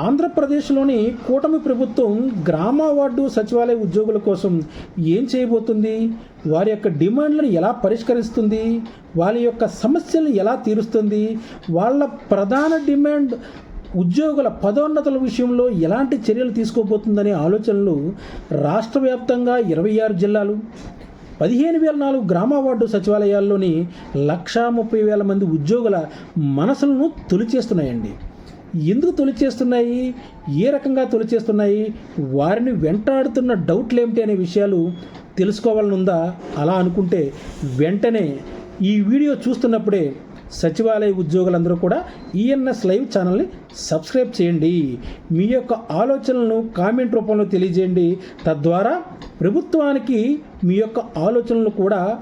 ఆంధ్రప్రదేశ్లోని కూటమి ప్రభుత్వం గ్రామ వార్డు సచివాలయ ఉద్యోగుల కోసం ఏం చేయబోతుంది? వారి యొక్క డిమాండ్లను ఎలా పరిష్కరిస్తుంది? వాళ్ళ యొక్క సమస్యలను ఎలా తీరుస్తుంది? వాళ్ళ ప్రధాన డిమాండ్ ఉద్యోగుల పదోన్నతుల విషయంలో ఎలాంటి చర్యలు తీసుకోబోతుందనే ఆలోచనలు రాష్ట్ర వ్యాప్తంగా ఇరవై ఆరు జిల్లాలు పదిహేను వేల నాలుగు గ్రామ వార్డు సచివాలయాల్లోని లక్షా ముప్పై వేల మంది ఉద్యోగుల మనసులను తొలిచేస్తున్నాయండి. ఎందుకు తొలిచేస్తున్నాయి? ఏ రకంగా తొలిచేస్తున్నాయి? వారిని వెంటాడుతున్న డౌట్లు ఏమిటి అనే విషయాలు తెలుసుకోవాలని ఉందా అలా అనుకుంటే వెంటనే ఈ వీడియో చూస్తున్నప్పుడే సచివాలయ ఉద్యోగులందరూ కూడా ఈఎన్ఎస్ లైవ్ ఛానల్ని సబ్స్క్రైబ్ చేయండి. మీ యొక్క ఆలోచనలను కామెంట్ రూపంలో తెలియజేయండి. తద్వారా ప్రభుత్వానికి మీ యొక్క ఆలోచనలు కూడా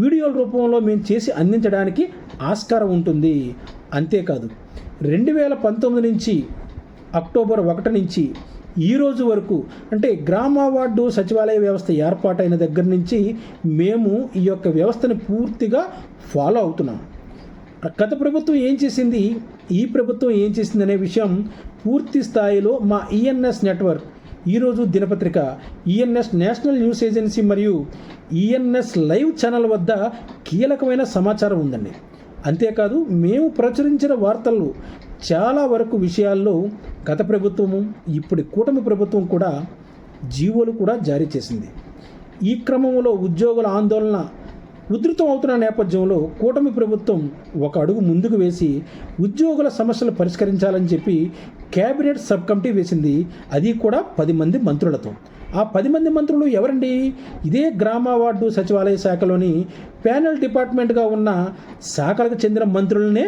వీడియోల రూపంలో మేము చేసి అందించడానికి ఆస్కారం ఉంటుంది. అంతేకాదు రెండు వేల పంతొమ్మిది నుంచి అక్టోబర్ ఒకటి నుంచి ఈ రోజు వరకు అంటే గ్రామ వార్డు సచివాలయ వ్యవస్థ ఏర్పాటైన దగ్గర నుంచి మేము ఈ యొక్క వ్యవస్థను పూర్తిగా ఫాలో అవుతున్నాం. గత ప్రభుత్వం ఏం చేసింది? ఈ ప్రభుత్వం ఏం చేసింది అనే విషయం పూర్తి స్థాయిలో మా ఈఎన్ఎస్ నెట్వర్క్ ఈరోజు దినపత్రిక ఈఎన్ఎస్ నేషనల్ న్యూస్ ఏజెన్సీ మరియు ఈఎన్ఎస్ లైవ్ ఛానల్ వద్ద కీలకమైన సమాచారం ఉందండి. అంతేకాదు మేము ప్రచురించిన వార్తలు చాలా వరకు విషయాల్లో గత ప్రభుత్వము ఇప్పటి కూటమి ప్రభుత్వం కూడా జీవోలు కూడా జారీ చేసింది. ఈ క్రమంలో ఉద్యోగుల ఆందోళన ఉధృతం అవుతున్న నేపథ్యంలో కూటమి ప్రభుత్వం ఒక అడుగు ముందుకు వేసి ఉద్యోగుల సమస్యలు పరిష్కరించాలని చెప్పి కేబినెట్ సబ్ కమిటీ వేసింది. అది కూడా పది మంది మంత్రులతో. ఆ పది మంది మంత్రులు ఎవరండి? ఇదే గ్రామ వార్డు సచివాలయ శాఖలోని ప్యానెల్ డిపార్ట్మెంట్గా ఉన్న శాఖలకు చెందిన మంత్రులనే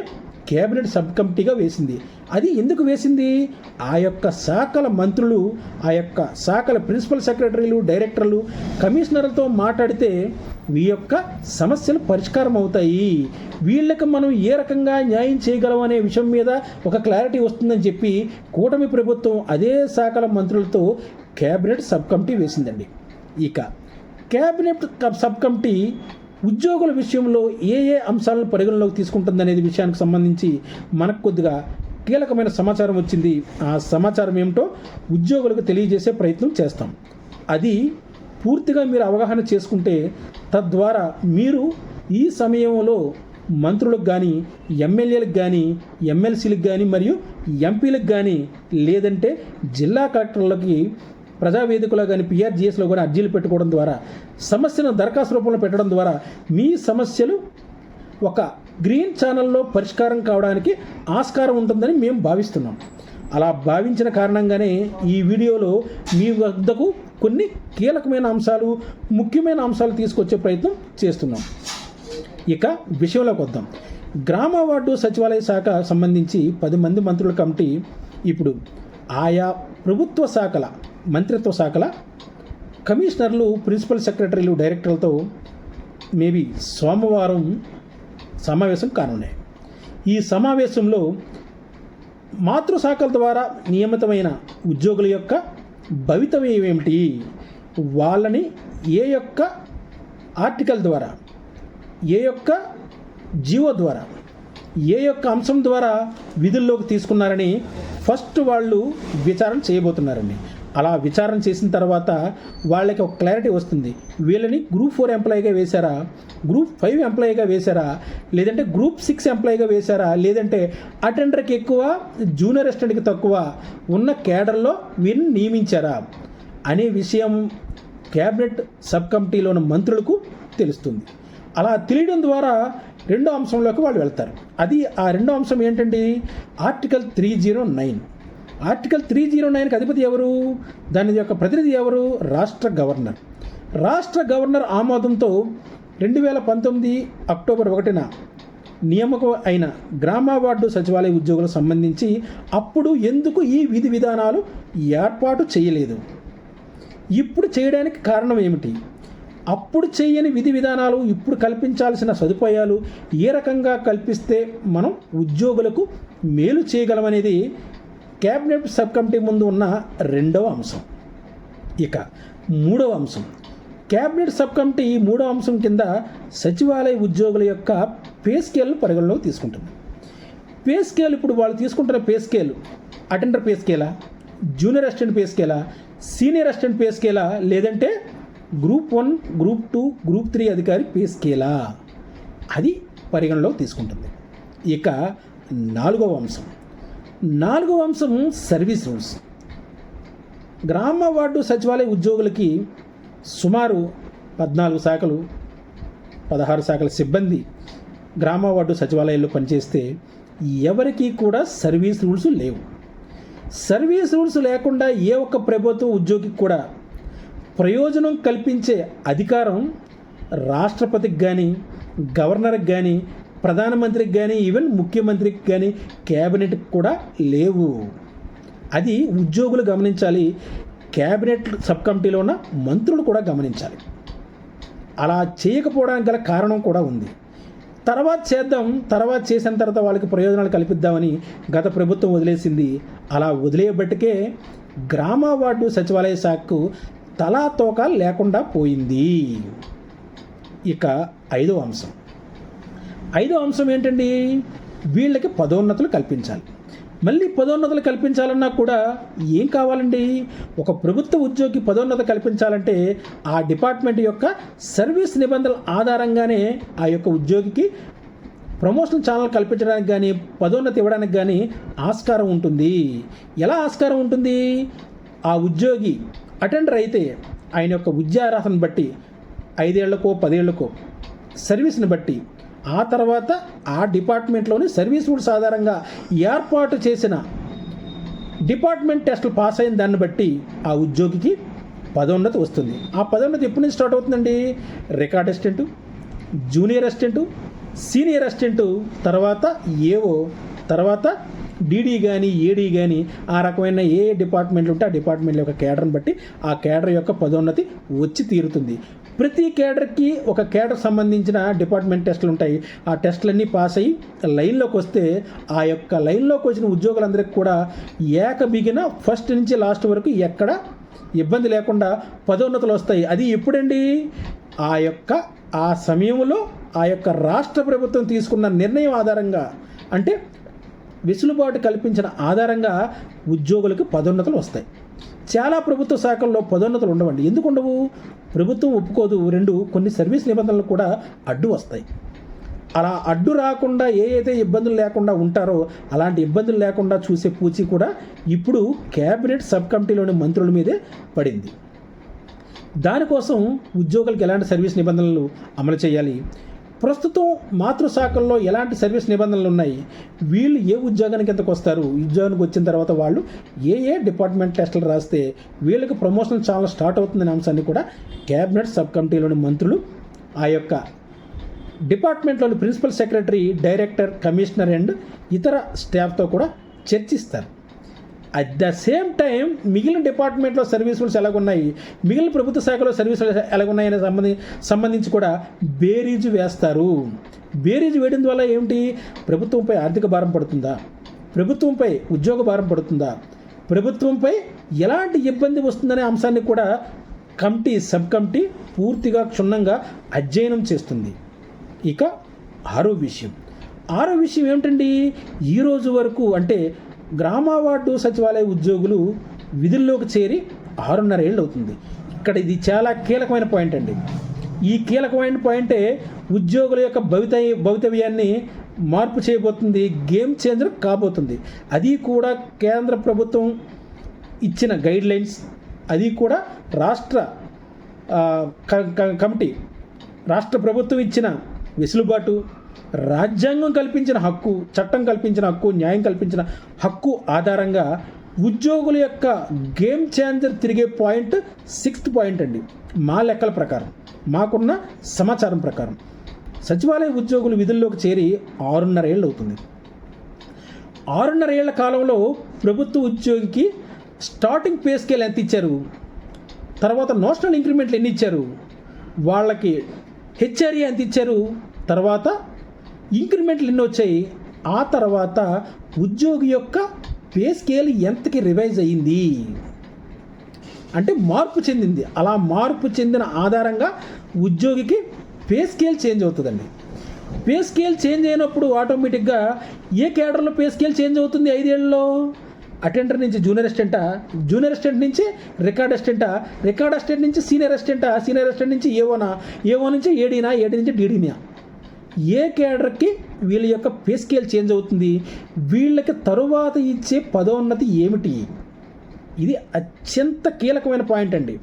కేబినెట్ సబ్ కమిటీగా వేసింది. అది ఎందుకు వేసింది? ఆ యొక్క శాఖల మంత్రులు ఆ యొక్క శాఖల ప్రిన్సిపల్ సెక్రటరీలు డైరెక్టర్లు కమిషనర్లతో మాట్లాడితే ఈ యొక్క సమస్యలు పరిష్కారం అవుతాయి. వీళ్ళకి మనం ఏ రకంగా న్యాయం చేయగలం అనే విషయం మీద ఒక క్లారిటీ వస్తుందని చెప్పి కూటమి ప్రభుత్వం అదే శాఖల మంత్రులతో కేబినెట్ సబ్ కమిటీ వేసిందండి. ఇక కేబినెట్ సబ్ కమిటీ ఉద్యోగుల విషయంలో ఏ ఏ అంశాలను పరిగణలోకి తీసుకుంటుందనేది విషయానికి సంబంధించి మనకు కొద్దిగా కీలకమైన సమాచారం వచ్చింది. ఆ సమాచారం ఏమిటో ఉద్యోగులకు తెలియజేసే ప్రయత్నం చేస్తాం. అది పూర్తిగా మీరు అవగాహన చేసుకుంటే తద్వారా మీరు ఈ సమయంలో మంత్రులకు కానీ ఎమ్మెల్యేలకు కానీ ఎమ్మెల్సీలకు కానీ మరియు ఎంపీలకు కానీ లేదంటే జిల్లా కలెక్టర్లకి ప్రజావేదికలో కానీ పిఆర్జిఎస్లో కానీ అర్జీలు పెట్టుకోవడం ద్వారా సమస్యను దరఖాస్తు రూపంలో పెట్టడం ద్వారా మీ సమస్యలు ఒక గ్రీన్ ఛానల్లో పరిష్కారం కావడానికి ఆస్కారం ఉంటుందని మేము భావిస్తున్నాం. అలా భావించిన కారణంగానే ఈ వీడియోలో మీ వద్దకు కొన్ని కీలకమైన అంశాలు ముఖ్యమైన అంశాలు తీసుకొచ్చే ప్రయత్నం చేస్తున్నాం. ఇక విషయంలోకి వద్దాం. గ్రామ వార్డు సచివాలయ శాఖ సంబంధించి పది మంది మంత్రుల కమిటీ ఇప్పుడు ఆయా ప్రభుత్వ శాఖల మంత్రిత్వ శాఖల కమిషనర్లు ప్రిన్సిపల్ సెక్రటరీలు డైరెక్టర్లతో మేబీ సోమవారం సమావేశం కానున్నాయి. ఈ సమావేశంలో మాతృశాఖల ద్వారా నియమితమైన ఉద్యోగుల యొక్క భవితవ్యం ఏమిటి? వాళ్ళని ఏ యొక్క ఆర్టికల్ ద్వారా ఏ యొక్క జీవో ద్వారా ఏ యొక్క అంశం ద్వారా విధుల్లోకి తీసుకున్నారని ఫస్ట్ వాళ్ళు విచారణ చేయబోతున్నారండి. అలా విచారణ చేసిన తర్వాత వాళ్ళకి ఒక క్లారిటీ వస్తుంది. వీళ్ళని గ్రూప్ ఫోర్ ఎంప్లాయీగా వేశారా? గ్రూప్ ఫైవ్ ఎంప్లాయీగా వేశారా? లేదంటే గ్రూప్ సిక్స్ ఎంప్లాయీగా వేశారా? లేదంటే అటెండర్కి ఎక్కువ జూనియర్ అసిస్టెంట్కి తక్కువ ఉన్న కేడర్లో వీరిని నియమించారా? అనే విషయం క్యాబినెట్ సబ్ కమిటీలోని మంత్రులకు తెలుస్తుంది. అలా తెలియడం ద్వారా రెండో అంశంలోకి వాళ్ళు వెళ్తారు. అది ఆ రెండో అంశం ఏంటండి? Article three zero nine article three zero నైన్కి అధిపతి ఎవరు? దాని యొక్క ప్రతినిధి ఎవరు? రాష్ట్ర గవర్నర్. రాష్ట్ర గవర్నర్ ఆమోదంతో రెండు వేల పంతొమ్మిది అక్టోబర్ ఒకటిన నియామకం అయిన గ్రామ వార్డు సచివాలయ ఉద్యోగులకు సంబంధించి అప్పుడు ఎందుకు ఈ విధి విధానాలు ఏర్పాటు చేయలేదు? ఇప్పుడు చేయడానికి కారణం ఏమిటి? అప్పుడు చేయని విధి విధానాలు ఇప్పుడు కల్పించాల్సిన సదుపాయాలు ఏ రకంగా కల్పిస్తే మనం ఉద్యోగులకు మేలు చేయగలమనేది క్యాబినెట్ సబ్ కమిటీ ముందు ఉన్న రెండవ అంశం. ఇక మూడవ అంశం. క్యాబినెట్ సబ్ కమిటీ మూడవ అంశం కింద సచివాలయ ఉద్యోగుల యొక్క పే స్కేల్ పరిగణలోకి తీసుకుంటుంది. పే స్కేల్ ఇప్పుడు వాళ్ళు తీసుకుంటున్న పే స్కేల్ అటెండర్ పే స్కేలా? జూనియర్ అసిస్టెంట్ పే స్కేలా? సీనియర్ అసిస్టెంట్ పే స్కేలా? లేదంటే group one group two group three అధికారి పే స్కేలా అది పరిగణలోకి తీసుకుంటుంది. ఇక నాలుగవ అంశం. నాలుగవ అంశం సర్వీస్ రూల్స్ గ్రామ వార్డు సచివాలయ ఉద్యోగులకి సుమారు పద్నాలుగు శాఖలు పదహారు శాఖల సిబ్బంది గ్రామ వార్డు సచివాలయాల్లో పనిచేస్తే ఎవరికీ కూడా సర్వీస్ రూల్స్ లేవు. సర్వీస్ రూల్స్ లేకుండా ఏ ఒక్క ప్రభుత్వ ఉద్యోగికి కూడా ప్రయోజనం కల్పించే అధికారం రాష్ట్రపతికి కానీ గవర్నర్కి కానీ ప్రధానమంత్రికి కానీ ఈవెన్ ముఖ్యమంత్రికి కానీ క్యాబినెట్కి కూడా లేవు. అది ఉద్యోగులు గమనించాలి. క్యాబినెట్ సబ్ కమిటీలో ఉన్న మంత్రులు కూడా గమనించాలి. అలా చేయకపోవడానికి గల కారణం కూడా ఉంది. తర్వాత చేద్దాం తర్వాత చేసిన తర్వాత వాళ్ళకి ప్రయోజనాలు కల్పిద్దామని గత ప్రభుత్వం వదిలేసింది. అలా వదిలేయబట్టికే గ్రామ వార్డు సచివాలయ శాఖకు తలా తోక లేకుండా పోయింది. ఇక ఐదో అంశం. ఐదో అంశం ఏంటండి? వీళ్ళకి పదోన్నతులు కల్పించాలి. మళ్ళీ పదోన్నతులు కల్పించాలన్నా కూడా ఏం కావాలండి? ఒక ప్రభుత్వ ఉద్యోగి పదోన్నత కల్పించాలంటే ఆ డిపార్ట్మెంట్ యొక్క సర్వీస్ నిబంధనల ఆధారంగానే ఆ యొక్క ఉద్యోగికి ప్రమోషన్ ఛానల్ కల్పించడానికి కానీ పదోన్నతి ఇవ్వడానికి కానీ ఆస్కారం ఉంటుంది. ఎలా ఆస్కారం ఉంటుంది? ఆ ఉద్యోగి అటెండర్ అయితే ఆయన యొక్క విద్యార్హతను బట్టి ఐదేళ్ళకో పదేళ్ళకో సర్వీస్ని బట్టి ఆ తర్వాత ఆ డిపార్ట్మెంట్లోని సర్వీస్ కూడా సాధారణంగా ఏర్పాటు చేసిన డిపార్ట్మెంట్ టెస్టులు పాస్ అయిన దాన్ని బట్టి ఆ ఉద్యోగికి పదోన్నతి వస్తుంది. ఆ పదోన్నతి ఎప్పటి నుంచి స్టార్ట్ అవుతుందండి? Record assistant junior assistant senior assistant తర్వాత ఏవో తర్వాత డీడీ కానీ ఏడీ కానీ ఆ రకమైన ఏ డిపార్ట్మెంట్లు ఉంటే ఆ డిపార్ట్మెంట్ యొక్క కేడర్ని బట్టి ఆ కేడర్ యొక్క పదోన్నతి వచ్చి తీరుతుంది. ప్రతి కేడర్కి ఒక కేడర్ సంబంధించిన డిపార్ట్మెంట్ టెస్టులు ఉంటాయి. ఆ టెస్టులన్నీ పాస్ అయ్యి లైన్లోకి వస్తే ఆ యొక్క లైన్లోకి వచ్చిన ఉద్యోగులందరికీ కూడా ఏక బిగిన ఫస్ట్ నుంచి లాస్ట్ వరకు ఎక్కడ ఇబ్బంది లేకుండా పదోన్నతులు వస్తాయి. అది ఎప్పుడండి? ఆ యొక్క ఆ సమయంలో ఆ యొక్క రాష్ట్ర ప్రభుత్వం తీసుకున్న నిర్ణయం ఆధారంగా. అంటే వెసులుబాటు కల్పించిన ఆధారంగా ఉద్యోగులకు పదోన్నతులు వస్తాయి. చాలా ప్రభుత్వ శాఖల్లో పదోన్నతులు ఉండవండి. ఎందుకు ఉండవు ప్రభుత్వం ఒప్పుకోదు. రెండు కొన్ని సర్వీస్ నిబంధనలు కూడా అడ్డు వస్తాయి. అలా అడ్డు రాకుండా ఏ అయితే ఇబ్బందులు లేకుండా ఉంటారో అలాంటి ఇబ్బందులు లేకుండా చూసే పూచి కూడా ఇప్పుడు కేబినెట్ సబ్ కమిటీలోని మంత్రుల మీదే పడింది. దానికోసం ఉద్యోగులకు ఎలాంటి సర్వీస్ నిబంధనలు అమలు చేయాలి? ప్రస్తుతం మాతృశాఖల్లో ఎలాంటి సర్వీస్ నిబంధనలు ఉన్నాయి? వీళ్ళు ఏ ఉద్యోగానికి ఎంతకు వస్తారు? ఉద్యోగానికి వచ్చిన తర్వాత వాళ్ళు ఏ ఏ డిపార్ట్మెంట్ టెస్టులు రాస్తే వీళ్ళకి ప్రమోషన్ చాలా స్టార్ట్ అవుతుందనే అంశాన్ని కూడా క్యాబినెట్ సబ్ కమిటీలోని మంత్రులు ఆ యొక్క డిపార్ట్మెంట్లోని principal secretary director commissioner and ఇతర స్టాఫ్తో కూడా చర్చిస్తారు. అట్ ద సేమ్ టైం మిగిలిన డిపార్ట్మెంట్లో సర్వీస్ రూల్స్ ఎలాగున్నాయి? మిగిలిన ప్రభుత్వ శాఖలో సర్వీస్ రూల్స్ ఎలాగున్నాయనే సంబంధి సంబంధించి కూడా బేరీజు వేస్తారు. బేరీజు వేయడం వల్ల ఏమిటి? ప్రభుత్వంపై ఆర్థిక భారం పడుతుందా? ప్రభుత్వంపై ఉద్యోగ భారం పడుతుందా? ప్రభుత్వంపై ఎలాంటి ఇబ్బంది వస్తుందనే అంశాన్ని కూడా కమిటీ సబ్ కమిటీ పూర్తిగా క్షుణ్ణంగా అధ్యయనం చేస్తుంది. ఇక ఆరో విషయం. ఆరో విషయం ఏమిటండి? ఈ రోజు వరకు అంటే గ్రామ వార్డు సచివాలయ ఉద్యోగులు విధుల్లోకి చేరి ఆరున్నర ఏళ్ళు అవుతుంది ఇక్కడ ఇది చాలా కీలకమైన పాయింట్ అండి. ఈ కీలకమైన పాయింటే ఉద్యోగుల యొక్క భవిత భవితవ్యాన్ని మార్పు చేయబోతుంది గేమ్ చేంజర్ కాబోతుంది. అది కూడా కేంద్ర ప్రభుత్వం ఇచ్చిన గైడ్ లైన్స్ అది కూడా రాష్ట్ర క- కమిటీ రాష్ట్ర ప్రభుత్వం ఇచ్చిన వెసులుబాటు రాజ్యాంగం కల్పించిన హక్కు చట్టం కల్పించిన హక్కు న్యాయం కల్పించిన హక్కు ఆధారంగా ఉద్యోగుల యొక్క గేమ్ చేంజర్ తిరిగే పాయింట్ సిక్స్త్ పాయింట్ అండి. మా లెక్కల ప్రకారం మాకున్న సమాచారం ప్రకారం. సచివాలయ ఉద్యోగులు విధుల్లోకి చేరి ఆరున్నర ఏళ్ళు అవుతుంది ఆరున్నర ఏళ్ళ కాలంలో ప్రభుత్వ ఉద్యోగికి స్టార్టింగ్ పే స్కేల్ ఎంత ఇచ్చారు? తర్వాత నోషనల్ ఇంక్రిమెంట్లు ఎన్ని ఇచ్చారు? వాళ్ళకి హెచ్ఆర్ఏ ఎంత ఇచ్చారు? తర్వాత ఇంక్రిమెంట్లు ఎన్ని వచ్చాయి? ఆ తర్వాత ఉద్యోగి యొక్క పే స్కేల్ ఎంతకి రివైజ్ అయ్యింది? అంటే మార్పు చెందింది. అలా మార్పు చెందిన ఆధారంగా ఉద్యోగికి పే స్కేల్ చేంజ్ అవుతుందండి. పే స్కేల్ చేంజ్ అయినప్పుడు ఆటోమేటిక్గా ఏ కేడర్లో పే స్కేల్ చేంజ్ అవుతుంది ఐదేళ్ళలో అటెండర్ నుంచి జూనియర్ అసిస్టెంటా? జూనియర్ అసిస్టెంట్ నుంచి రికార్డ్ అసిస్టెంటా? రికార్డ్ అసిస్టెంట్ నుంచి సీనియర్ అసిస్టెంటా? సీనియర్ అసిస్టెంట్ నుంచి ఏవోనా ఏవో నుంచి ఏడీనా? ఏడీ నుంచి డీడీనా? ఏ కేడర్కి వీళ్ళ యొక్క పే స్కేల్ చేంజ్ అవుతుంది? వీళ్ళకి తరువాత ఇచ్చే పదోన్నతి ఏమిటి? ఇది అత్యంత కీలకమైన పాయింట్ అండి.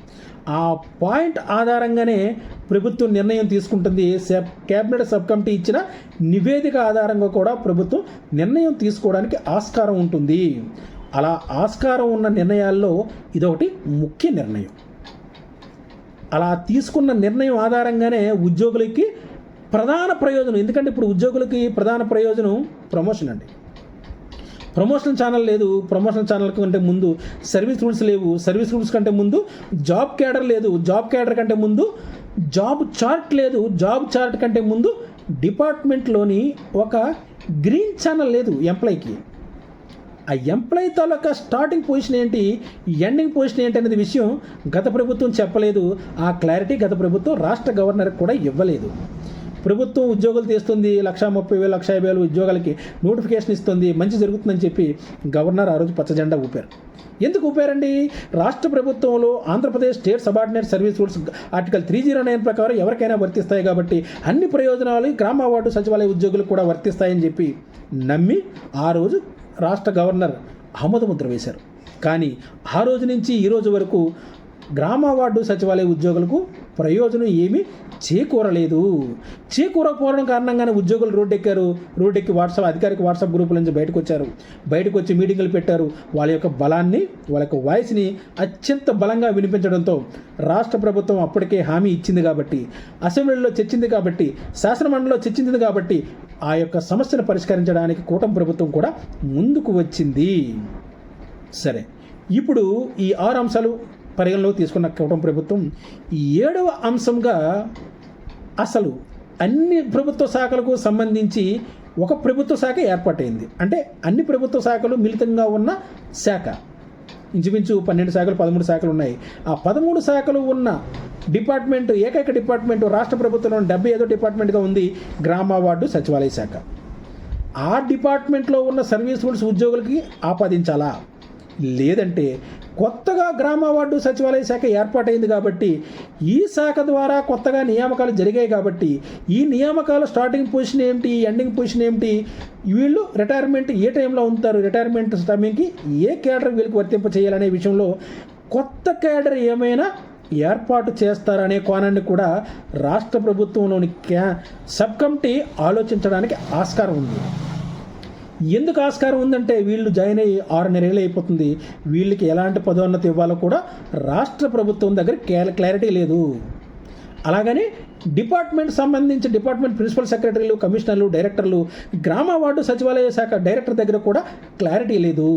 ఆ పాయింట్ ఆధారంగానే ప్రభుత్వం నిర్ణయం తీసుకుంటుంది. సబ్ క్యాబినెట్ సబ్ కమిటీ ఇచ్చిన నివేదిక ఆధారంగా కూడా ప్రభుత్వం నిర్ణయం తీసుకోవడానికి ఆస్కారం ఉంటుంది. అలా ఆస్కారం ఉన్న నిర్ణయాల్లో ఇదొకటి ముఖ్య నిర్ణయం. అలా తీసుకున్న నిర్ణయం ఆధారంగానే ఉద్యోగులకి ప్రధాన ప్రయోజనం ఎందుకంటే ఇప్పుడు ఉద్యోగులకి ప్రధాన ప్రయోజనం ప్రమోషన్ అండి. ప్రమోషన్ ఛానల్ లేదు ప్రమోషన్ ఛానల్ కంటే ముందు సర్వీస్ రూల్స్ లేవు సర్వీస్ రూల్స్ కంటే ముందు జాబ్ క్యాడర్ లేదు జాబ్ క్యాడర్ కంటే ముందు జాబ్ చార్ట్ లేదు జాబ్ చార్ట్ కంటే ముందు డిపార్ట్మెంట్లోని ఒక గ్రీన్ ఛానల్ లేదు ఎంప్లాయ్కి ఆ ఎంప్లాయ్ తాలూకా స్టార్టింగ్ పొజిషన్ ఏంటి ఎండింగ్ పొజిషన్ ఏంటి అనేది విషయం గత ప్రభుత్వం చెప్పలేదు ఆ క్లారిటీ గత ప్రభుత్వం రాష్ట్ర గవర్నర్కి కూడా ఇవ్వలేదు. ప్రభుత్వం ఉద్యోగులు తీస్తుంది లక్ష ముప్పై వేలు లక్ష యాభై వేలు ఉద్యోగాలకి నోటిఫికేషన్ ఇస్తుంది మంచి జరుగుతుందని చెప్పి గవర్నర్ ఆ రోజు పచ్చ జెండా ఊపారు. ఎందుకు ఊపారండి? రాష్ట్ర ప్రభుత్వంలో Andhra Pradesh state subordinate service rules article three zero nine ప్రకారం ఎవరికైనా వర్తిస్తాయి కాబట్టి అన్ని ప్రయోజనాలు గ్రామ వార్డు సచివాలయ ఉద్యోగులకు కూడా వర్తిస్తాయని చెప్పి నమ్మి ఆ రోజు రాష్ట్ర గవర్నర్ ఆమోదముద్ర వేశారు. కానీ ఆ రోజు నుంచి ఈ రోజు వరకు గ్రామ వార్డు సచివాలయ ఉద్యోగులకు ప్రయోజనం ఏమీ చేకూరలేదు. చేకూరకపోవడం కారణంగానే ఉద్యోగులు రోడ్డెక్కారు. రోడ్డెక్కి వాట్సాప్ అధికారిక వాట్సాప్ గ్రూపుల నుంచి బయటకు వచ్చారు బయటకు వచ్చి మీటింగులు పెట్టారు. వాళ్ళ యొక్క బలాన్ని వాళ్ళ యొక్క వాయిస్ని అత్యంత బలంగా వినిపించడంతో రాష్ట్ర ప్రభుత్వం అప్పటికే హామీ ఇచ్చింది కాబట్టి అసెంబ్లీలో చర్చింది కాబట్టి శాసనమండలిలో చర్చించింది కాబట్టి ఆ యొక్క సమస్యను పరిష్కరించడానికి కూటమి ప్రభుత్వం కూడా ముందుకు వచ్చింది. సరే ఇప్పుడు ఈ ఆరు అంశాలు పరిగణలోకి తీసుకున్న కుటుంబ ప్రభుత్వం ఏడవ అంశంగా అసలు అన్ని ప్రభుత్వ శాఖలకు సంబంధించి ఒక ప్రభుత్వ శాఖ ఏర్పాటైంది. అంటే అన్ని ప్రభుత్వ శాఖలు మిళితంగా ఉన్న శాఖ. ఇంచుమించు పన్నెండు శాఖలు పదమూడు శాఖలు ఉన్నాయి. ఆ పదమూడు శాఖలు ఉన్న డిపార్ట్మెంట్ ఏకైక డిపార్ట్మెంట్ రాష్ట్ర ప్రభుత్వంలో డెబ్బై ఐదో డిపార్ట్మెంట్గా ఉంది గ్రామ వార్డు సచివాలయ శాఖ. ఆ డిపార్ట్మెంట్లో ఉన్న సర్వీస్ రూల్స్ ఉద్యోగులకి ఆపాదించాలా? లేదంటే కొత్తగా గ్రామ వార్డు సచివాలయ శాఖ ఏర్పాటైంది కాబట్టి ఈ శాఖ ద్వారా కొత్తగా నియామకాలు జరిగాయి కాబట్టి ఈ నియామకాలు స్టార్టింగ్ పొజిషన్ ఏమిటి ఎండింగ్ పొజిషన్ ఏమిటి వీళ్ళు రిటైర్మెంట్ ఏ టైంలో ఉంటారు రిటైర్మెంట్ సమయంకి ఏ కేడర్ వీళ్ళకి వర్తింప చేయాలనే విషయంలో కొత్త కేడర్ ఏమైనా ఏర్పాటు చేస్తారనే కోణాన్ని కూడా రాష్ట్ర ప్రభుత్వంలోని క్యా సబ్ కమిటీ ఆలోచించడానికి ఆస్కారం ఉంది. ఎందుకు ఆస్కారం ఉందంటే వీళ్ళు జాయిన్ అయ్యి ఆరున్నరేళ్ళు అయిపోతుంది. వీళ్ళకి ఎలాంటి పదోన్నతి ఇవ్వాలో కూడా రాష్ట్ర ప్రభుత్వం దగ్గర క్లారిటీ లేదు. అలాగని డిపార్ట్మెంట్ సంబంధించి డిపార్ట్మెంట్ ప్రిన్సిపల్ సెక్రటరీలు కమిషనర్లు డైరెక్టర్లు గ్రామ వార్డు సచివాలయ శాఖ డైరెక్టర్ దగ్గర కూడా క్లారిటీ లేదు.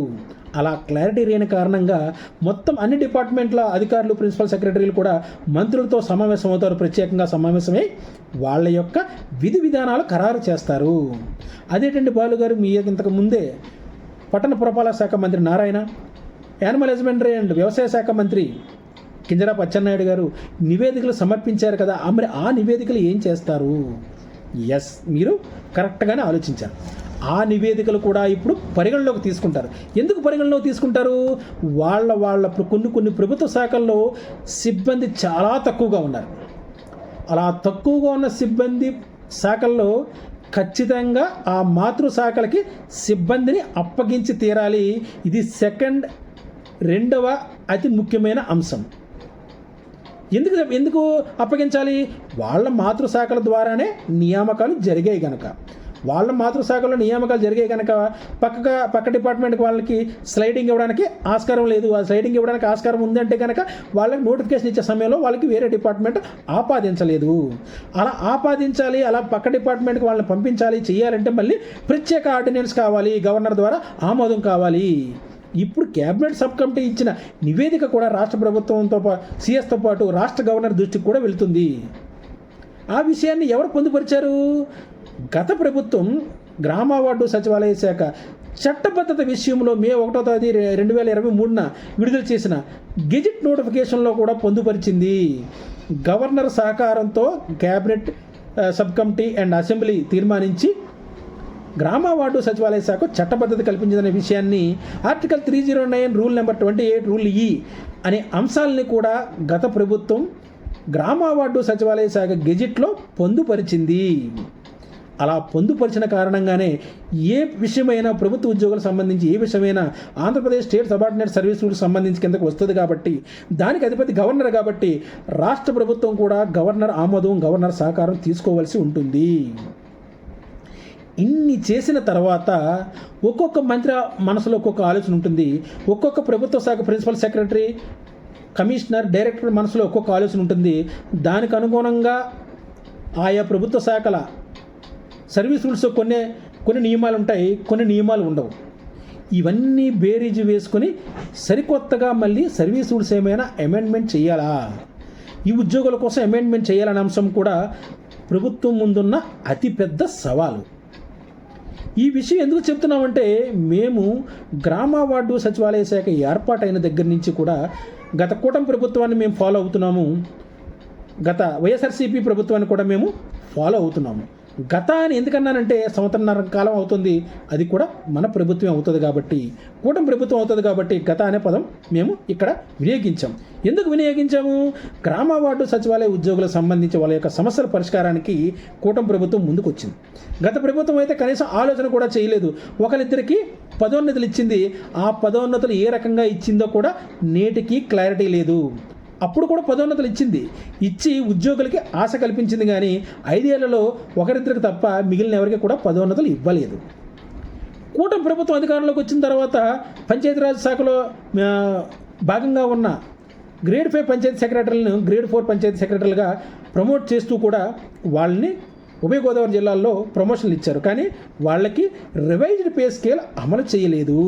అలా క్లారిటీ లేని కారణంగా మొత్తం అన్ని డిపార్ట్మెంట్ల అధికారులు ప్రిన్సిపల్ సెక్రటరీలు కూడా మంత్రులతో సమావేశం అవుతారు. ప్రత్యేకంగా సమావేశమై వాళ్ళ యొక్క విధి విధానాలు ఖరారు చేస్తారు. అదేటండి బాలు గారు? మీ ఇంతకు ముందే పట్టణ పురపాలక శాఖ మంత్రి నారాయణ యానిమల్ హస్బెండరీ అండ్ వ్యవసాయ శాఖ మంత్రి కింజరాపు అచ్చెన్నాయుడు గారు నివేదికలు సమర్పించారు కదా. మరి ఆ నివేదికలు ఏం చేస్తారు? ఎస్ మీరు కరెక్ట్గానే ఆలోచించారు. ఆ నివేదికలు కూడా ఇప్పుడు పరిగణలోకి తీసుకుంటారు. ఎందుకు పరిగణలోకి తీసుకుంటారు? వాళ్ళ వాళ్ళ కొన్ని కొన్ని ప్రభుత్వ శాఖల్లో సిబ్బంది చాలా తక్కువగా ఉన్నారు. అలా తక్కువగా ఉన్న సిబ్బంది శాఖల్లో ఖచ్చితంగా ఆ మాతృ శాఖలకి సిబ్బందిని అప్పగించి తీరాలి. ఇది సెకండ్ రెండవ అతి ముఖ్యమైన అంశం. ఎందుకు ఎందుకు అప్పగించాలి? వాళ్ళ మాతృశాఖల ద్వారానే నియామకాలు జరిగాయి కనుక వాళ్ళ మాతృశాఖలో నియామకాలు జరిగే కనుక పక్కగా పక్క డిపార్ట్మెంట్కి వాళ్ళకి స్లైడింగ్ ఇవ్వడానికి ఆస్కారం లేదు. ఆ స్లైడింగ్ ఇవ్వడానికి ఆస్కారం ఉందంటే కనుక వాళ్ళకి నోటిఫికేషన్ ఇచ్చే సమయంలో వాళ్ళకి వేరే డిపార్ట్మెంట్ ఆపాదించలేదు. అలా ఆపాదించాలి అలా పక్క డిపార్ట్మెంట్కి వాళ్ళని పంపించాలి చేయాలంటే మళ్ళీ ప్రత్యేక ఆర్డినెన్స్ కావాలి గవర్నర్ ద్వారా ఆమోదం కావాలి. ఇప్పుడు క్యాబినెట్ సబ్ కమిటీ ఇచ్చిన నివేదిక కూడా రాష్ట్ర ప్రభుత్వంతో సీఎస్తో పాటు రాష్ట్ర గవర్నర్ దృష్టికి కూడా వెళ్తుంది. ఆ విషయాన్ని ఎవరు పొందుపరిచారు? గత ప్రభుత్వం గ్రామ వార్డు సచివాలయ శాఖ చట్టబద్ధత విషయంలో మే ఒకటో తేదీ రెండు వేల ఇరవై మూడున విడుదల చేసిన గెజిట్ నోటిఫికేషన్లో కూడా పొందుపరిచింది. గవర్నర్ సహకారంతో cabinet sub committee and assembly తీర్మానించి గ్రామ వార్డు సచివాలయ శాఖ చట్టబద్ధత కల్పించిందనే విషయాన్ని article three zero nine rule number twenty eight rule ఈ అనే అంశాలని కూడా గత ప్రభుత్వం గ్రామ వార్డు సచివాలయ శాఖ గెజిట్లో పొందుపరిచింది. అలా పొందుపరిచిన కారణంగానే ఏ విషయమైనా ప్రభుత్వ ఉద్యోగులకు సంబంధించి ఏ విషయమైనా ఆంధ్రప్రదేశ్ స్టేట్ సబార్డినేట్ సర్వీస్ సంబంధించి కిందకు వస్తుంది కాబట్టి దానికి అధిపతి గవర్నర్ కాబట్టి రాష్ట్ర ప్రభుత్వం కూడా గవర్నర్ ఆమోదం గవర్నర్ సహకారం తీసుకోవాల్సి ఉంటుంది. ఇన్ని చేసిన తర్వాత ఒక్కొక్క మంత్రి మనసులో ఒక్కొక్క ఆలోచన ఉంటుంది. ఒక్కొక్క ప్రభుత్వ శాఖ ప్రిన్సిపల్ సెక్రటరీ కమిషనర్ డైరెక్టర్ మనసులో ఒక్కొక్క ఆలోచన ఉంటుంది. దానికి అనుగుణంగా ఆయా ప్రభుత్వ శాఖల సర్వీస్ రూల్స్ కొన్ని కొన్ని నియమాలు ఉంటాయి కొన్ని నియమాలు ఉండవు. ఇవన్నీ బేరీజు వేసుకొని సరికొత్తగా మళ్ళీ సర్వీస్ రూల్స్ ఏమైనా అమెండ్మెంట్ చేయాలా ఈ ఉద్యోగుల కోసం అమెండ్మెంట్ చేయాలనే అంశం కూడా ప్రభుత్వం ముందున్న అతిపెద్ద సవాలు. ఈ విషయం ఎందుకు చెప్తున్నామంటే మేము గ్రామ వార్డు సచివాలయ శాఖ ఏర్పాటైన దగ్గర నుంచి కూడా గత కూటమి ప్రభుత్వాన్ని మేము ఫాలో అవుతున్నాము. గత వైఎస్ఆర్సీపీ ప్రభుత్వాన్ని కూడా మేము ఫాలో అవుతున్నాము. గత అని ఎందుకన్నానంటే సంవత్సరన్నర కాలం అవుతుంది. అది కూడా మన ప్రభుత్వం అవుతుంది కాబట్టి. కూటమి ప్రభుత్వం అవుతుంది కాబట్టి గత అనే పదం మేము ఇక్కడ వినియోగించాం. ఎందుకు వినియోగించాము? గ్రామ వార్డు సచివాలయ ఉద్యోగులకు సంబంధించి వాళ్ళ యొక్క సమస్యల పరిష్కారానికి కూటమి ప్రభుత్వం ముందుకు వచ్చింది గత ప్రభుత్వం అయితే కనీసం ఆలోచన కూడా చేయలేదు. ఒకరిద్దరికి పదోన్నతులు ఇచ్చింది. ఆ పదోన్నతులు ఏ రకంగా ఇచ్చిందో కూడా నేటికి క్లారిటీ లేదు. అప్పుడు కూడా పదోన్నతులు ఇచ్చింది. ఇచ్చి ఉద్యోగులకి ఆశ కల్పించింది కానీ ఐదేళ్ళలో ఒకరిద్దరికి తప్ప మిగిలిన ఎవరికి కూడా పదోన్నతులు ఇవ్వలేదు. కూటమి ప్రభుత్వం అధికారంలోకి వచ్చిన తర్వాత పంచాయతీరాజ్ శాఖలో భాగంగా ఉన్న గ్రేడ్ ఫైవ్ పంచాయతీ సెక్రటరీలను గ్రేడ్ ఫోర్ పంచాయతీ సెక్రటరీలుగా ప్రమోట్ చేస్తూ కూడా వాళ్ళని ఉభయ గోదావరి జిల్లాల్లో ప్రమోషన్లు ఇచ్చారు. కానీ వాళ్ళకి రివైజ్డ్ పే స్కేల్ అమలు చేయలేదు.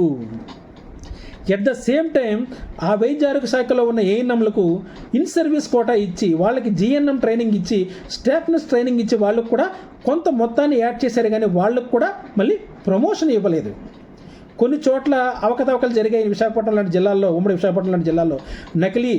ఎట్ ద సేమ్ టైం ఆ వైద్య ఆరోగ్య శాఖలో ఉన్న ఏఎన్ఎంలకు ఇన్ సర్వీస్ కోటా ఇచ్చి వాళ్ళకి జిఎన్ఎం ట్రైనింగ్ ఇచ్చి స్టాఫ్నెస్ ట్రైనింగ్ ఇచ్చి వాళ్ళకు కూడా కొంత మొత్తాన్ని యాడ్ చేశారు కానీ వాళ్ళకు కూడా మళ్ళీ ప్రమోషన్ ఇవ్వలేదు. కొన్ని చోట్ల అవకతవకలు జరిగాయి విశాఖపట్నం లాంటి జిల్లాల్లో ఉమ్మడి విశాఖపట్నం లాంటి జిల్లాల్లో. నకిలీ